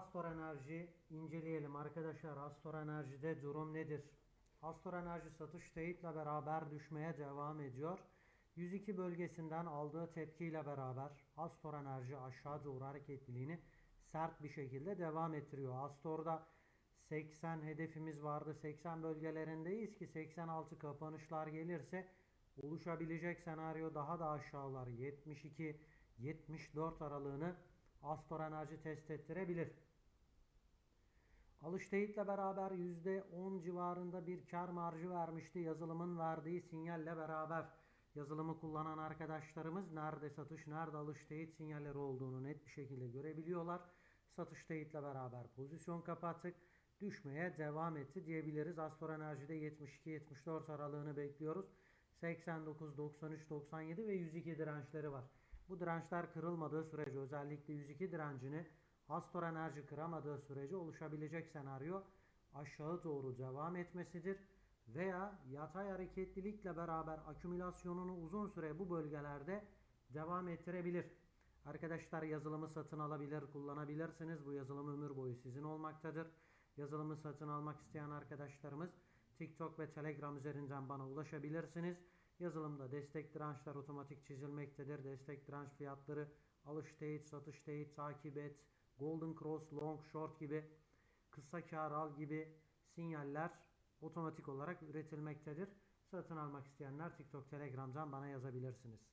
Astor Enerji inceleyelim arkadaşlar. Astor Enerji'de durum nedir? Astor Enerji satış teyitle beraber düşmeye devam ediyor. 102 bölgesinden aldığı tepkiyle beraber Astor Enerji aşağı doğru hareketliliğini sert bir şekilde devam ettiriyor. Astor'da 80 hedefimiz vardı. 80 bölgelerindeyiz ki 86 kapanışlar gelirse oluşabilecek senaryo daha da aşağılar 72 74 aralığını Astor Enerji test ettirebilir. Alış teyitle beraber %10 civarında bir kar marjı vermişti. Yazılımın verdiği sinyalle beraber yazılımı kullanan arkadaşlarımız nerede satış, nerede alış teyit sinyalleri olduğunu net bir şekilde görebiliyorlar. Satış teyitle beraber pozisyon kapattık. Düşmeye devam etti diyebiliriz. Astor Enerji'de 72-74 aralığını bekliyoruz. 89, 93, 97 ve 102 dirençleri var. Bu dirençler kırılmadığı sürece özellikle 102 direncini Astor Enerji kıramadığı sürece oluşabilecek senaryo aşağı doğru devam etmesidir veya yatay hareketlilikle beraber akümülasyonunu uzun süre bu bölgelerde devam ettirebilir. Arkadaşlar yazılımı satın alabilir, kullanabilirsiniz. Bu yazılım ömür boyu sizin olmaktadır. Yazılımı satın almak isteyen arkadaşlarımız TikTok ve Telegram üzerinden bana ulaşabilirsiniz. Yazılımda destek dirençler otomatik çizilmektedir. Destek direnç fiyatları alış teyit, satış teyit, takip et, golden cross, long short gibi kısa kar al gibi sinyaller otomatik olarak üretilmektedir. Satın almak isteyenler TikTok, Telegram'dan bana yazabilirsiniz.